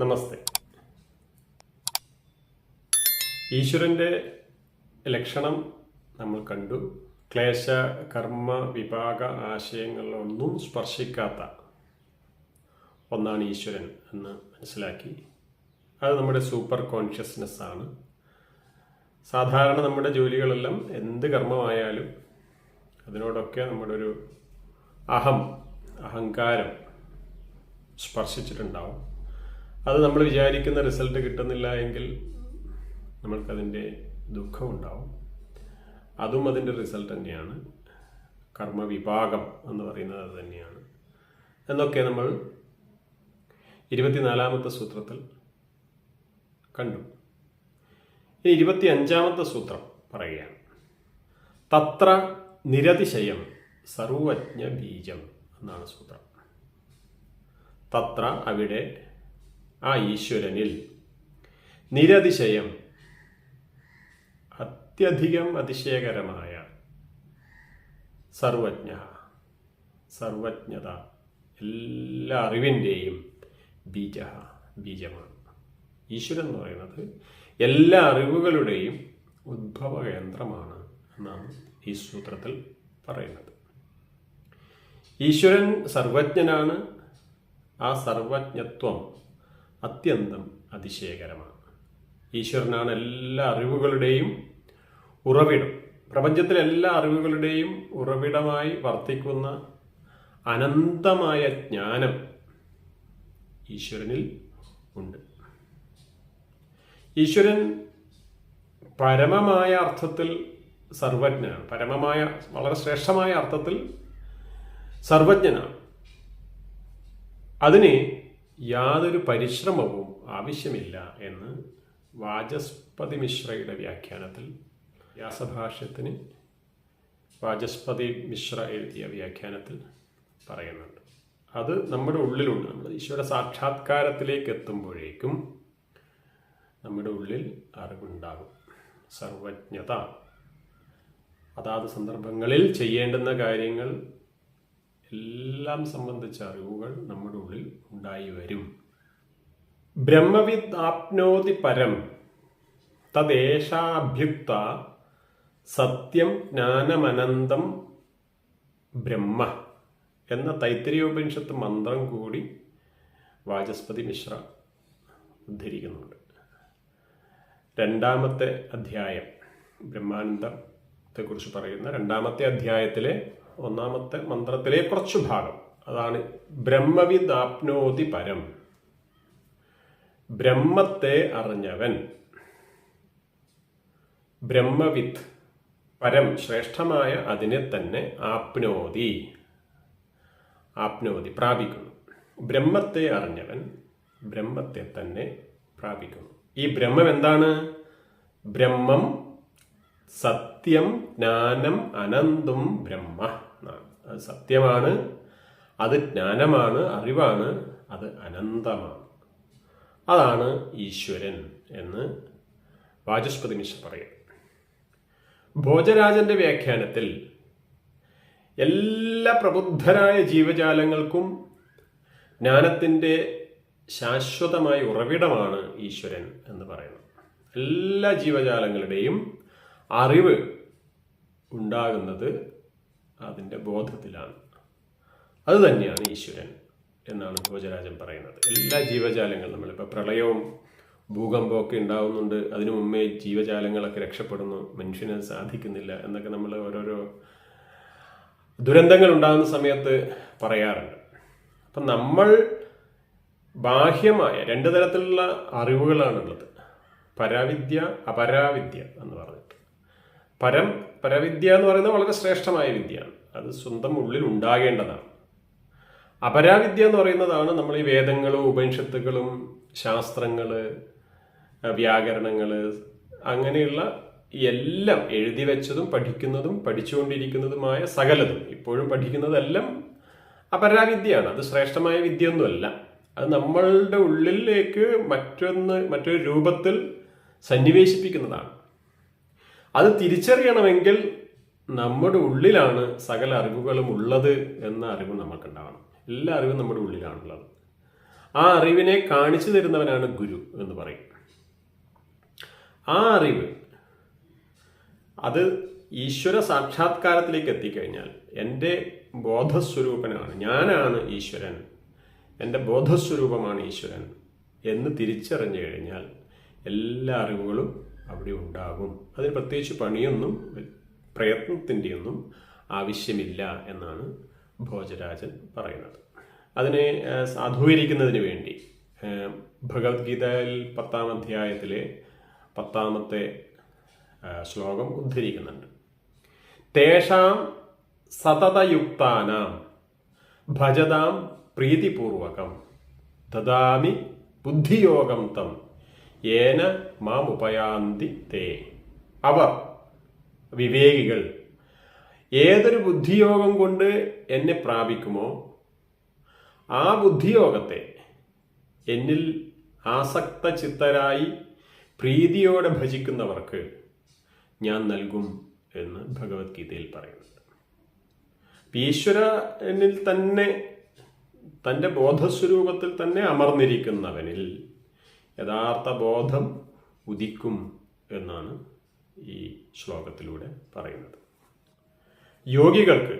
നമസ്തേ. ഈശ്വരന്റെ ലക്ഷണം നമ്മൾ കണ്ടു. ക്ലേശ കർമ്മ വിഭാഗ ആശയങ്ങളിലൊന്നും സ്പർശിക്കാത്ത ഒന്നാണ് ഈശ്വരൻ എന്ന് മനസ്സിലാക്കി. അത് നമ്മുടെ സൂപ്പർ കോൺഷ്യസ്നെസ് ആണ്. സാധാരണ നമ്മുടെ ജോലികളെല്ലാം എന്ത് കർമ്മമായാലും അതിനോടൊക്കെ നമ്മുടെ ഒരു അഹം അഹങ്കാരം സ്പർശിച്ചിട്ടുണ്ടാവും. അത് നമ്മൾ വിചാരിക്കുന്ന റിസൾട്ട് കിട്ടുന്നില്ല എങ്കിൽ നമ്മൾക്കതിന്റെ ദുഃഖം ഉണ്ടാവും അതും അതിന്റെ റിസൾട്ട് തന്നെയാണ്. കർമ്മവിഭാഗം എന്ന് പറയുന്നത് അത് തന്നെയാണ്. എന്നൊക്കെ നമ്മൾ ഇരുപത്തിനാലാമത്തെ സൂത്രത്തിൽ കണ്ടു. ഇനി ഇരുപത്തി അഞ്ചാമത്തെ സൂത്രം പറയുകയാണ്. തത്ര നിരതിശയം സർവജ്ഞ ബീജം എന്നാണ് സൂത്രം. തത്ര അവിടെ ആ ഈശ്വരനിൽ. നിരതിശയം അത്യധികം അതിശയകരമായ സർവജ്ഞ സർവജ്ഞത എല്ലാ അറിവിന്റെയും ബീജ ബീജമാണ്. ഈശ്വരൻ എന്ന് പറയുന്നത് എല്ലാ അറിവുകളുടെയും ഉദ്ഭവ കേന്ദ്രമാണ് എന്നാണ് ഈ സൂത്രത്തിൽ പറയുന്നത്. ഈശ്വരൻ സർവജ്ഞനാണ്. ആ സർവജ്ഞത്വം അത്യന്തം അതിശയകരമാണ്. ഈശ്വരനാണ് എല്ലാ അറിവുകളുടെയും ഉറവിടം. പ്രപഞ്ചത്തിലെ എല്ലാ അറിവുകളുടെയും ഉറവിടമായി വർത്തിക്കുന്ന അനന്തമായ ജ്ഞാനം ഈശ്വരനിൽ ഉണ്ട്. ഈശ്വരൻ പരമമായ അർത്ഥത്തിൽ സർവജ്ഞനാണ്. പരമമായ വളരെ ശ്രേഷ്ഠമായ അർത്ഥത്തിൽ സർവജ്ഞനാണ്. അതിന് യാതൊരു പരിശ്രമവും ആവശ്യമില്ല എന്ന് വാചസ്പതി മിശ്രയുടെ വ്യാഖ്യാനത്തിൽ വ്യാസഭാഷ്യത്തിന് വാചസ്പതി മിശ്ര എഴുതിയ വ്യാഖ്യാനത്തിൽ പറയുന്നുണ്ട്. അത് നമ്മുടെ ഉള്ളിലുണ്ട്. നമ്മൾ ഈശ്വര സാക്ഷാത്കാരത്തിലേക്ക് എത്തുമ്പോഴേക്കും നമ്മുടെ ഉള്ളിൽ അറിവുണ്ടാകും. സർവജ്ഞത. അതാത് സന്ദർഭങ്ങളിൽ ചെയ്യേണ്ടുന്ന കാര്യങ്ങൾ എല്ലാം സംബന്ധിച്ച അറിവുകൾ നമ്മുടെ ഉള്ളിൽ ഉണ്ടായി വരും. ബ്രഹ്മവിദ് ആപ്നോതി പരം തദ്ദേശാഭ്യുക്ത സത്യം ജ്ഞാനമനന്തം ബ്രഹ്മ എന്ന തൈത്തിരിയോപനിഷത്ത് മന്ത്രം കൂടി വാചസ്പതി മിശ്ര ഉദ്ധരിക്കുന്നുണ്ട്. രണ്ടാമത്തെ അധ്യായം ബ്രഹ്മാനന്ദത്തെക്കുറിച്ച് പറയുന്ന രണ്ടാമത്തെ അധ്യായത്തിലെ ഒന്നാമത്തെ മന്ത്രത്തിലെ കുറച്ചു ഭാഗം. അതാണ് ബ്രഹ്മവിദാപ്നോതി പരം. ബ്രഹ്മത്തെ അറിഞ്ഞവൻ. ബ്രഹ്മവിത്ത് പരം ശ്രേഷ്ഠമായ അതിനെ തന്നെ ആപ്നോതി. ആപ്നോതി പ്രാപിക്കുന്നു. ബ്രഹ്മത്തെ അറിഞ്ഞവൻ ബ്രഹ്മത്തെ തന്നെ പ്രാപിക്കുന്നു. ഈ ബ്രഹ്മം എന്താണ്? ബ്രഹ്മം സത്യം ജ്ഞാനം അനന്തും ബ്രഹ്മ. എന്നാണ് സത്യമാണ് അത് ജ്ഞാനമാണ് അറിവാണ് അത് അനന്തമാണ്. അതാണ് ഈശ്വരൻ എന്ന് വാചസ്പതി മിശ്ര പറയും. ഭോജരാജന്റെ വ്യാഖ്യാനത്തിൽ എല്ലാ പ്രബുദ്ധരായ ജീവജാലങ്ങൾക്കും ജ്ഞാനത്തിന്റെ ശാശ്വതമായ ഉറവിടമാണ് ഈശ്വരൻ എന്ന് പറയുന്നത് എല്ലാ ജീവജാലങ്ങളുടെയും അറിവ് ഉണ്ടാകുന്നത് അതിന്റെ ബോധത്തിലാണ്. അത് തന്നെയാണ് ഈശ്വരൻ എന്നാണ് ഭോജരാജൻ പറയുന്നത്. എല്ലാ ജീവജാലങ്ങളും നമ്മളിപ്പോൾ പ്രളയവും ഭൂകമ്പമൊക്കെ ഉണ്ടാവുന്നുണ്ട്. അതിനു മുമ്പേ ജീവജാലങ്ങളൊക്കെ രക്ഷപ്പെടുന്നു. മനുഷ്യന് സാധിക്കുന്നില്ല എന്നൊക്കെ നമ്മൾ ഓരോരോ ദുരന്തങ്ങൾ ഉണ്ടാകുന്ന സമയത്ത് പറയാറുണ്ട്. അപ്പം നമ്മൾ ബാഹ്യമായ രണ്ട് തരത്തിലുള്ള അറിവുകളാണുള്ളത്. പരാവിദ്യ അപരാവിദ്യ എന്ന് പറഞ്ഞിട്ട്. പരം പരവിദ്യ എന്ന് പറയുന്നത് വളരെ ശ്രേഷ്ഠമായ വിദ്യയാണ്. അത് സ്വന്തം ഉള്ളിൽ ഉണ്ടാകേണ്ടതാണ്. അപരാവിദ്യ എന്ന് പറയുന്നതാണ് നമ്മൾ ഈ വേദങ്ങളും ഉപനിഷത്തുകളും ശാസ്ത്രങ്ങൾ വ്യാകരണങ്ങൾ അങ്ങനെയുള്ള എല്ലാം എഴുതി വെച്ചതും പഠിക്കുന്നതും പഠിച്ചുകൊണ്ടിരിക്കുന്നതുമായ സകലതും. ഇപ്പോഴും പഠിക്കുന്നതെല്ലാം അപരാവിദ്യയാണ്. അത് ശ്രേഷ്ഠമായ വിദ്യയൊന്നുമല്ല. അത് നമ്മളുടെ ഉള്ളിലേക്ക് മറ്റൊന്ന് മറ്റൊരു രൂപത്തിൽ സന്നിവേശിപ്പിക്കുന്നതാണ്. അത് തിരിച്ചറിയണമെങ്കിൽ നമ്മുടെ ഉള്ളിലാണ് സകല അറിവുകളും ഉള്ളത് എന്ന അറിവ് നമുക്കുണ്ടാവണം എല്ലാ അറിവും നമ്മുടെ ഉള്ളിലാണുള്ളത്. ആ അറിവിനെ കാണിച്ചു തരുന്നവനാണ് ഗുരു എന്ന് പറയും. ആ അറിവ് അത് ഈശ്വര സാക്ഷാത്കാരത്തിലേക്ക് എത്തിക്കഴിഞ്ഞാൽ എന്റെ ബോധസ്വരൂപനാണ് ഞാനാണ് ഈശ്വരൻ എന്റെ ബോധസ്വരൂപമാണ് ഈശ്വരൻ എന്ന് തിരിച്ചറിഞ്ഞു കഴിഞ്ഞാൽ എല്ലാ അറിവുകളും അവിടെ ഉണ്ടാകും. അതിന് പ്രത്യേകിച്ച് പണിയൊന്നും പ്രയത്നത്തിന്റെ ഒന്നും ആവശ്യമില്ല എന്നാണ് ഭോജരാജൻ പറയുന്നത്. അതിനെ സാധൂകരിക്കുന്നതിന് വേണ്ടി ഭഗവത്ഗീതയിൽ പത്താം അധ്യായത്തിലെ പത്താമത്തെ ശ്ലോകം ഉദ്ധരിക്കുന്നുണ്ട്. തേഷാം സതതയുക്താനാം ഭജതാം പ്രീതിപൂർവകം ദദാമി ബുദ്ധിയോഗം തം ഏന മാം ഉപയാന്തി തേ. അവർ വിവേകികൾ. ഏതൊരു ബുദ്ധിയോഗം കൊണ്ട് എന്നെ പ്രാപിക്കുമോ? ആ ബുദ്ധിയോഗത്തെ എന്നിൽ ആസക്ത ചിത്തരായി പ്രീതിയോടെ ഭജിക്കുന്നവർക്ക് ഞാൻ നൽകും എന്ന് ഭഗവത്ഗീതയിൽ പറയുന്നുണ്ട്. ഈശ്വരനിൽ തന്നെ തന്റെ ബോധസ്വരൂപത്തിൽ തന്നെ അമർന്നിരിക്കുന്നവനിൽ യഥാർത്ഥ ബോധം ഉദിക്കും എന്നാണ് ഈ ശ്ലോകത്തിലൂടെ പറയുന്നത്. യോഗികൾക്ക്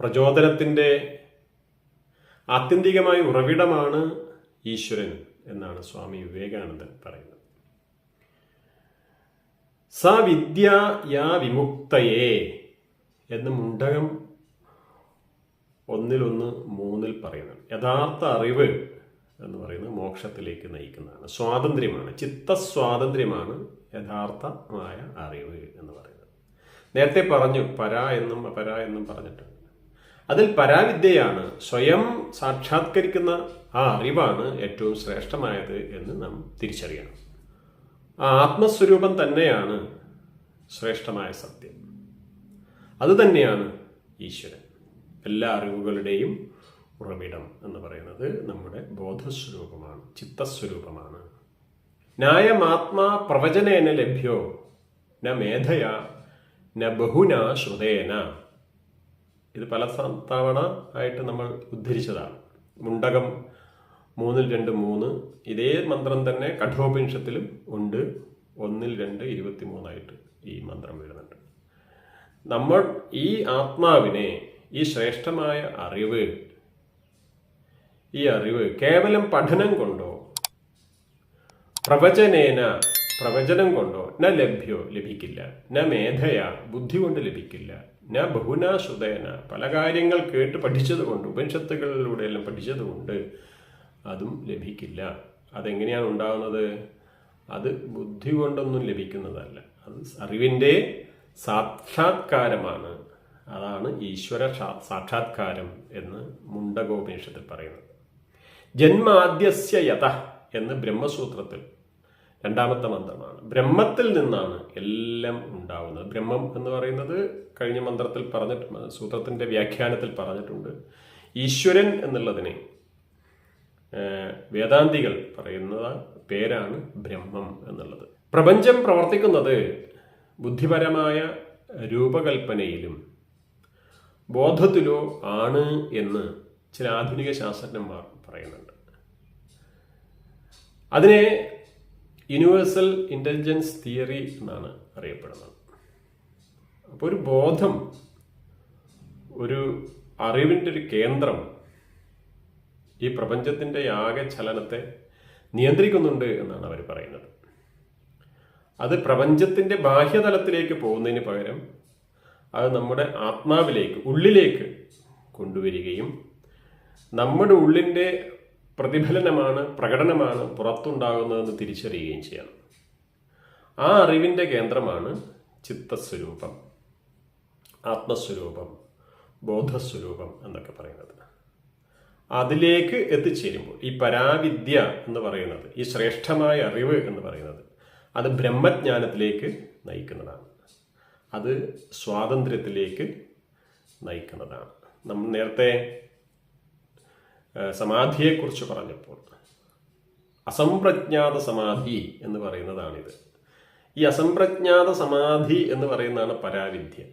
പ്രചോദനത്തിന്റെ ആത്യന്തികമായ ഉറവിടമാണ് ഈശ്വരൻ എന്നാണ് സ്വാമി വിവേകാനന്ദൻ പറയുന്നത്. സ വിദ്യ യാ വിമുക്തയെ എന്ന് മുണ്ടകം ഒന്നിലൊന്ന് മൂന്നിൽ പറയുന്നത് യഥാർത്ഥ അറിവ് എന്ന് പറയുന്നത് മോക്ഷത്തിലേക്ക് നയിക്കുന്നതാണ്. സ്വാതന്ത്ര്യമാണ്. ചിത്തസ്വാതന്ത്ര്യമാണ് യഥാർത്ഥമായ അറിവ് എന്ന് പറയുന്നത്. നേരത്തെ പറഞ്ഞു പര എന്നും അപര എന്നും പറഞ്ഞിട്ടുണ്ട്. അതിൽ പരാവിദ്യയാണ്. സ്വയം സാക്ഷാത്കരിക്കുന്ന ആ അറിവാണ് ഏറ്റവും ശ്രേഷ്ഠമായത് എന്ന് നാം തിരിച്ചറിയണം. ആ ആത്മസ്വരൂപം തന്നെയാണ് ശ്രേഷ്ഠമായ സത്യം. അതുതന്നെയാണ് ഈശ്വരൻ. എല്ലാ അറിവുകളുടെയും ഉറവിടം എന്ന് പറയുന്നത് നമ്മുടെ ബോധസ്വരൂപമാണ് ചിത്തസ്വരൂപമാണ്. ന്യായമാത്മാ പ്രവചനേന ലഭ്യോ ന മേധയ ന ബഹുന ശ്രുതേന. ഇത് പല തവണ ആയിട്ട് നമ്മൾ ഉദ്ധരിച്ചതാണ്. മുണ്ടകം മൂന്നിൽ രണ്ട് മൂന്ന് ഇതേ മന്ത്രം തന്നെ കഠോപനിഷത്തിലും ഉണ്ട്. ഒന്നിൽ രണ്ട് ഇരുപത്തി മൂന്നായിട്ട് ഈ മന്ത്രം വരുന്നുണ്ട്. നമ്മൾ ഈ ആത്മാവിനെ ഈ ശ്രേഷ്ഠമായ അറിവ് ഈ അറിവ് കേവലം പഠനം കൊണ്ടോ? പ്രവചനേന പ്രവചനം കൊണ്ടോ? ന ലഭ്യോ ലഭിക്കില്ല. ന മേധയ ബുദ്ധി കൊണ്ട് ലഭിക്കില്ല. ന ബഹുനാ ശ്രുതേന പല കാര്യങ്ങൾ കേട്ട് പഠിച്ചതുകൊണ്ട് ഉപനിഷത്തുകളിലൂടെ എല്ലാം പഠിച്ചതുകൊണ്ട് അതും ലഭിക്കില്ല. അതെങ്ങനെയാണ് ഉണ്ടാകുന്നത് അത് ബുദ്ധി കൊണ്ടൊന്നും ലഭിക്കുന്നതല്ല. അത് അറിവിന്റെ സാക്ഷാത്കാരമാണ്. അതാണ് ഈശ്വര സാക്ഷാത്കാരം എന്ന് മുണ്ടകോപനിഷത്തിൽ പറയുന്നത്. ജന്മാദ്യസ്യ യഥ എന്ന് ബ്രഹ്മസൂത്രത്തിൽ രണ്ടാമത്തെ മന്ത്രമാണ്. ബ്രഹ്മത്തിൽ നിന്നാണ് എല്ലാം ഉണ്ടാവുന്നത്. ബ്രഹ്മം എന്ന് പറയുന്നത് കഴിഞ്ഞ മന്ത്രത്തിൽ പറഞ്ഞിട്ട് സൂത്രത്തിന്റെ വ്യാഖ്യാനത്തിൽ പറഞ്ഞിട്ടുണ്ട്. ഈശ്വരൻ എന്നുള്ളതിനെ വേദാന്തികൾ പറയുന്ന പേരാണ് ബ്രഹ്മം എന്നുള്ളത്. പ്രപഞ്ചം പ്രവർത്തിക്കുന്നത് ബുദ്ധിപരമായ രൂപകൽപ്പനയിലും ബോധത്തിലോ ആണ് എന്ന് ചില ആധുനിക ശാസ്ത്രജ്ഞന്മാർ പറയുന്നുണ്ട്. അതിനെ യൂണിവേഴ്സൽ ഇന്റലിജൻസ് തിയറി എന്നാണ് അറിയപ്പെടുന്നത്. അപ്പോൾ ഒരു ബോധം ഒരു അറിവിന്റെ ഒരു കേന്ദ്രം ഈ പ്രപഞ്ചത്തിന്റെ ആകെ ചലനത്തെ നിയന്ത്രിക്കുന്നുണ്ട് എന്നാണ് അവർ പറയുന്നത്. അത് പ്രപഞ്ചത്തിന്റെ ബാഹ്യതലത്തിലേക്ക് പോകുന്നതിന് പകരം അത് നമ്മുടെ ആത്മാവിലേക്ക് ഉള്ളിലേക്ക് കൊണ്ടുവരികയും നമ്മുടെ ഉള്ളിന്റെ പ്രതിഫലനമാണ് പ്രകടനമാണ് പുറത്തുണ്ടാകുന്നതെന്ന് തിരിച്ചറിയുകയും ചെയ്യണം. ആ അറിവിന്റെ കേന്ദ്രമാണ് ചിത്തസ്വരൂപം ആത്മസ്വരൂപം ബോധസ്വരൂപം എന്നൊക്കെ പറയുന്നത്. അതിലേക്ക് എത്തിച്ചേരുമ്പോൾ ഈ പരാവിദ്യ എന്ന് പറയുന്നത് ഈ ശ്രേഷ്ഠമായ അറിവ് എന്ന് പറയുന്നത് അത് ബ്രഹ്മജ്ഞാനത്തിലേക്ക് നയിക്കുന്നതാണ്. അത് സ്വാതന്ത്ര്യത്തിലേക്ക് നയിക്കുന്നതാണ്. നമ്മൾ നേരത്തെ സമാധിയെക്കുറിച്ച് പറഞ്ഞപ്പോൾ. അസംപ്രജ്ഞാത സമാധി എന്ന് പറയുന്നതാണിത്. ഈ അസംപ്രജ്ഞാത സമാധി എന്ന് പറയുന്നതാണ് പരാവിദ്യ.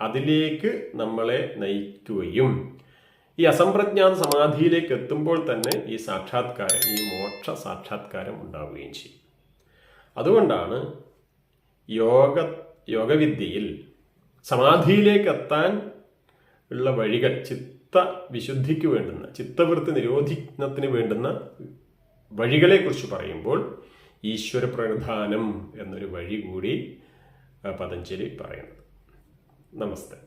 അതിലേക്ക് നമ്മളെ നയിക്കുകയും ഈ അസംപ്രജ്ഞാത സമാധിയിലേക്ക് എത്തുമ്പോൾ തന്നെ ഈ സാക്ഷാത്കാരം ഈ മോക്ഷ സാക്ഷാത്കാരം ഉണ്ടാവുകയും ചെയ്യും. അതുകൊണ്ടാണ് യോഗ യോഗവിദ്യയിൽ സമാധിയിലേക്ക് എത്താൻ ഉള്ള വഴികൾ ചിത്ത വിശുദ്ധിക്ക് വേണ്ടുന്ന ചിത്തവൃത്തി നിരോധനത്തിന് വേണ്ടുന്ന വഴികളെക്കുറിച്ച് പറയുമ്പോൾ ഈശ്വര പ്രധാനം എന്നൊരു വഴി കൂടി പതഞ്ജലി പറയുന്നത്. നമസ്തേ.